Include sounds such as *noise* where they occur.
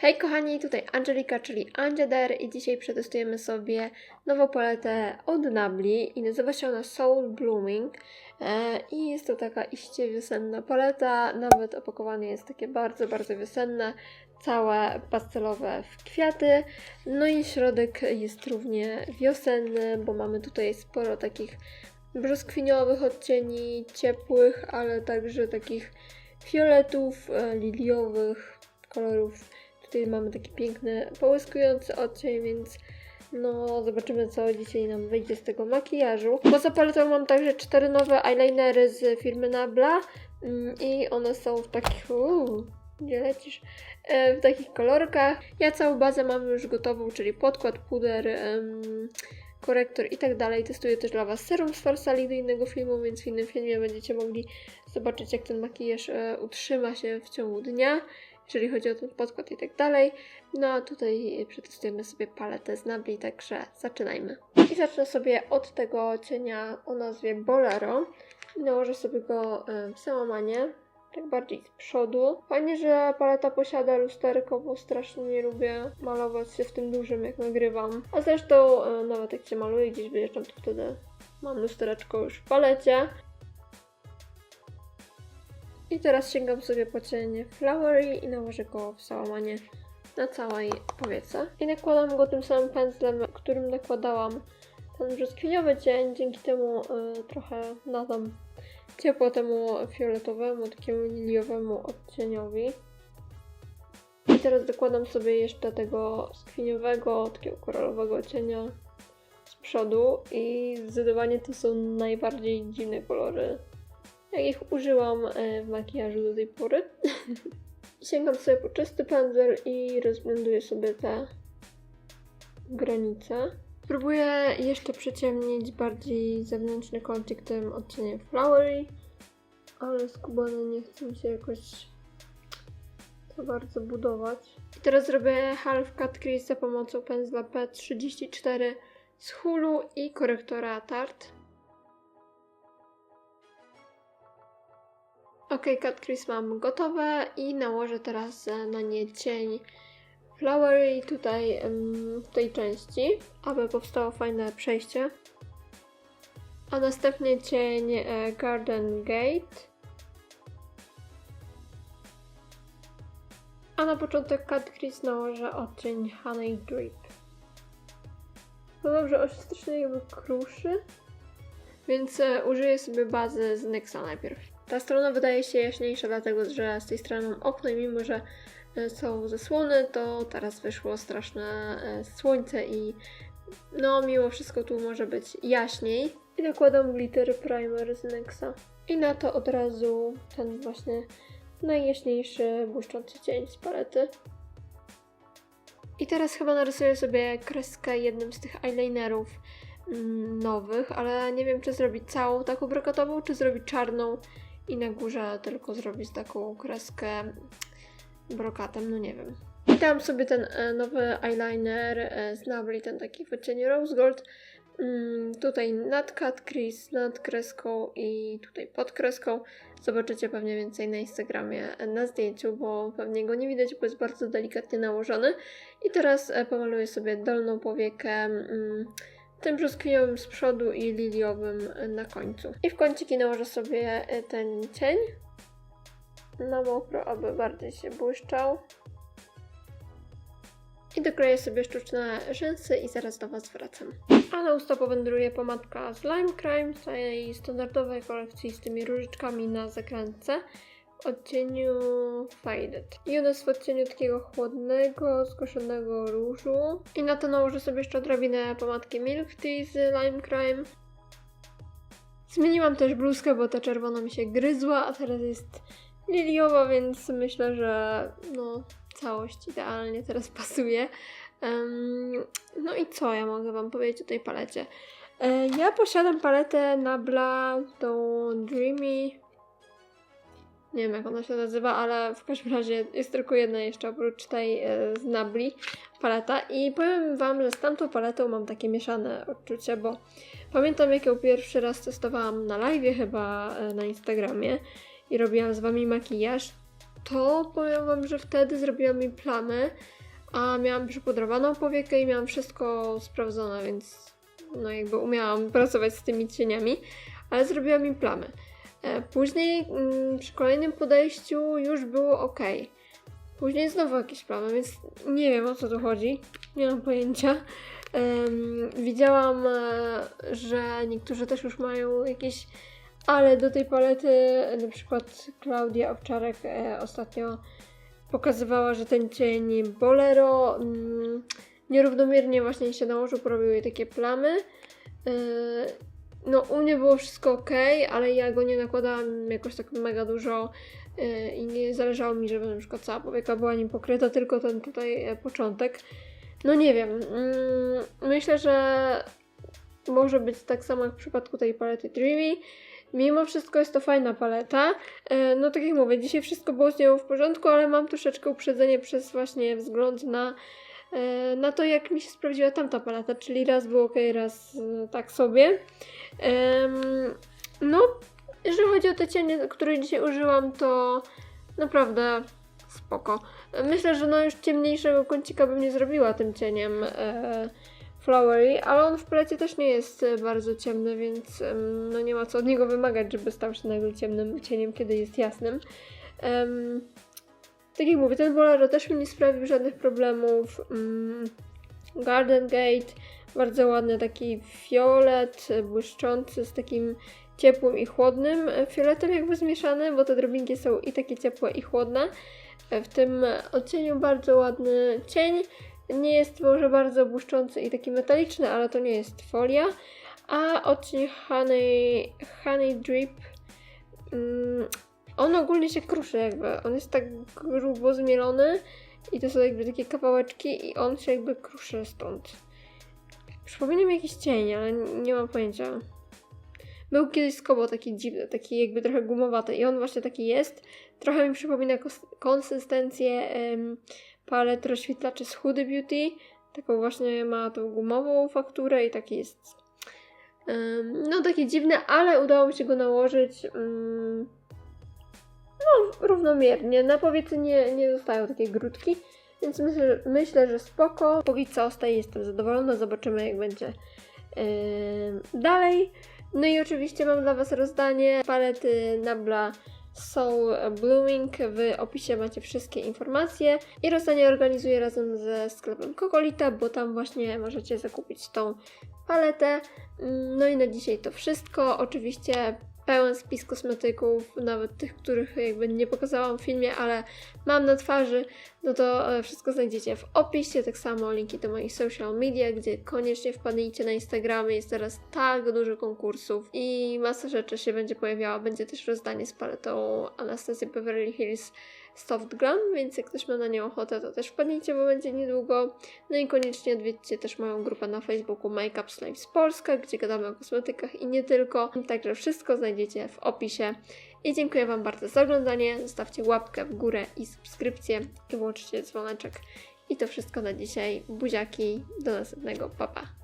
Hej kochani, tutaj Angelika, czyli Angeder i dzisiaj przetestujemy sobie nową paletę od Nabli i nazywa się ona Soul Blooming e, i jest to taka iście wiosenna paleta, nawet opakowanie jest takie bardzo, bardzo wiosenne, całe pastelowe w kwiaty, no i środek jest równie wiosenny, bo mamy tutaj sporo takich brzoskwiniowych odcieni, ciepłych, ale także takich fioletów, e, liliowych, kolorów Tutaj mamy taki piękny, połyskujący odcień, więc no zobaczymy co dzisiaj nam wyjdzie z tego makijażu. Poza paletą mam także cztery nowe eyelinery z firmy Nabla mm, i one są w takich... Uuu, gdzie lecisz? E, w takich kolorkach. Ja całą bazę mam już gotową, czyli podkład, puder, em, korektor i tak dalej. Testuję też dla Was serum z Farsali do innego filmu, więc w innym filmie będziecie mogli zobaczyć jak ten makijaż e, utrzyma się w ciągu dnia jeżeli chodzi o ten podkład i tak dalej. No a tutaj przetestujemy sobie paletę z Nabli, także zaczynajmy. I zacznę sobie od tego cienia o nazwie Bolero. Nałożę sobie go e, w załamanie, tak bardziej z przodu. Fajnie, że paleta posiada lusterko, bo strasznie nie lubię malować się w tym dużym, jak nagrywam. A zresztą e, nawet jak się maluję gdzieś wyjeżdżam, to wtedy mam lustereczko już w palecie. I teraz sięgam sobie po cień Flowery i nałożę go w załamanie na całej powiece. I nakładam go tym samym pędzlem, którym nakładałam ten brzoskwiniowy cień. Dzięki temu y, trochę nadam ciepło temu fioletowemu, takiemu liliowemu odcieniowi. I teraz dokładam sobie jeszcze tego skwiniowego, takiego koralowego cienia z przodu i zdecydowanie to są najbardziej dziwne kolory jakich użyłam e, w makijażu do tej pory. *laughs* Sięgam sobie po czysty pędzel i rozblenduję sobie te granice. Spróbuję jeszcze przyciemnić bardziej zewnętrzny kącik tym odcieniem Flowery, ale skubane nie chcę mi się jakoś to bardzo budować. I teraz zrobię half cut crease za pomocą pędzla P34 z Hulu i korektora Tarte. Ok, cut crease mam gotowe i nałożę teraz e, na nie cień Flowery tutaj w tej części, aby powstało fajne przejście. A następnie cień e, Garden Gate. A na początek cut crease nałożę odcień Honey Drip. No dobrze, strasznie jakby kruszy, więc e, użyję sobie bazy z NYXa najpierw. Ta strona wydaje się jaśniejsza, dlatego że z tej strony mam okno i mimo, że e, są zasłony, to teraz wyszło straszne e, słońce i no mimo wszystko tu może być jaśniej. I nakładam glitter primer z NYXa. I na to od razu ten właśnie najjaśniejszy błyszczący cień z palety. I teraz chyba narysuję sobie kreskę jednym z tych eyelinerów mm, nowych, ale nie wiem czy zrobić całą taką brokatową, czy zrobić czarną i na górze tylko zrobić taką kreskę brokatem, no nie wiem. Dałam sobie ten e, nowy eyeliner e, z Nabli, ten taki w odcieniu Rose Gold. Mm, tutaj nad cut crease, nad kreską i tutaj pod kreską. Zobaczycie pewnie więcej na Instagramie e, na zdjęciu, bo pewnie go nie widać, bo jest bardzo delikatnie nałożony. I teraz pomaluję sobie dolną powiekę. Tym brzoskwiniowym z przodu i liliowym na końcu. I w kąciki nałożę sobie e, ten cień na mokro, aby bardziej się błyszczał. I dokleję sobie sztuczne rzęsy i zaraz do Was wracam. A na usta powędruje pomadka z Lime Crime z tej standardowej kolekcji z tymi różyczkami na zakrętce odcieniu Faded. I ona jest w odcieniu takiego chłodnego, skoszonego różu. I na to nałożę sobie jeszcze odrobinę pomadki Milk Tea z Lime Crime. Zmieniłam też bluzkę, bo ta czerwona mi się gryzła, a teraz jest liliowa, więc myślę, że no, całość idealnie teraz *laughs* pasuje. Um, no i co ja mogę Wam powiedzieć o tej palecie? E, ja posiadam paletę Nabla, tą Dreamy nie wiem jak ona się nazywa, ale w każdym razie jest tylko jedna jeszcze oprócz tej e, z Nabli paleta i powiem Wam, że z tamtą paletą mam takie mieszane odczucia, bo pamiętam jak ją pierwszy raz testowałam na live chyba e, na Instagramie i robiłam z Wami makijaż to powiem Wam, że wtedy zrobiła mi plamy, a miałam przypudrowaną powiekę i miałam wszystko sprawdzone, więc no jakby umiałam pracować z tymi cieniami, ale zrobiła mi plamy. E, Później mm, przy kolejnym podejściu już było ok. Później znowu jakieś plamy, więc nie wiem o co tu chodzi. Nie mam pojęcia. Widziałam, e, że niektórzy też już mają jakieś, ale do tej palety, na przykład Klaudia Owczarek e, ostatnio pokazywała, że ten cień Bolero mm, nierównomiernie właśnie się nałożył, porobił jej takie plamy. No u mnie było wszystko ok, ale ja go nie nakładałam jakoś tak mega dużo e, i nie zależało mi, żeby na przykład cała powieka była nim pokryta, tylko ten tutaj e, początek. No nie wiem, mm, myślę, że może być tak samo jak w przypadku tej palety Dreamy. Mimo wszystko jest to fajna paleta. E, No tak jak mówię, dzisiaj wszystko było z nią w porządku, ale mam troszeczkę uprzedzenie przez właśnie wzgląd na, na to, jak mi się sprawdziła tamta paleta, czyli raz było ok, raz e, tak sobie. No, jeżeli chodzi o te cienie, które dzisiaj użyłam, to naprawdę spoko. Myślę, że no już ciemniejszego kącika bym nie zrobiła tym cieniem e, Flowery, ale on w palecie też nie jest e, bardzo ciemny, więc no nie ma co od niego wymagać, żeby stał się nagle ciemnym cieniem, kiedy jest jasnym. Tak jak mówię, ten Bolero też mi nie sprawił żadnych problemów. Mm, Garden Gate, bardzo ładny taki fiolet, błyszczący z takim ciepłym i chłodnym fioletem jakby zmieszany, bo te drobinki są i takie ciepłe i chłodne. W tym odcieniu bardzo ładny cień. Nie jest może bardzo błyszczący i taki metaliczny, ale to nie jest folia. A odcień Honey, honey Drip, mm, on ogólnie się kruszy jakby. On jest tak grubo zmielony i to są jakby takie kawałeczki i on się jakby kruszy stąd. Przypomina mi jakiś cień, ale nie mam pojęcia. Był kiedyś skobo taki dziwny, taki jakby trochę gumowaty i on właśnie taki jest. Trochę mi przypomina konsystencję em, palet rozświetlaczy z Hudy Beauty. Taką właśnie ma tą gumową fakturę i taki jest no taki dziwny, ale udało mi się go nałożyć mm, no równomiernie. Na powiece nie, nie zostają takie grudki, więc myślę, myślę, że spoko. Póki co ostatnio jestem zadowolona, zobaczymy jak będzie em, dalej. No i oczywiście mam dla Was rozdanie palety Nabla Soul Blooming. W opisie macie wszystkie informacje. I rozdanie organizuję razem ze sklepem Kokolita, bo tam właśnie możecie zakupić tą paletę. No i na dzisiaj to wszystko. Oczywiście pełen spis kosmetyków, nawet tych, których jakby nie pokazałam w filmie, ale mam na twarzy, no to e, wszystko znajdziecie w opisie, tak samo linki do moich social media, gdzie koniecznie wpadnijcie na Instagramy, jest teraz tak dużo konkursów i masa rzeczy się będzie pojawiała, będzie też rozdanie z paletą Anastasia Beverly Hills Soft Glam, więc jak ktoś ma na nią ochotę, to też wpadnijcie, bo będzie niedługo. No i koniecznie odwiedźcie też moją grupę na Facebooku Makeup Slaves Polska, gdzie gadamy o kosmetykach i nie tylko. Także wszystko znajdziecie w opisie. I dziękuję Wam bardzo za oglądanie. Zostawcie łapkę w górę i subskrypcję i włączcie dzwoneczek. I to wszystko na dzisiaj. Buziaki, do następnego. Pa, pa.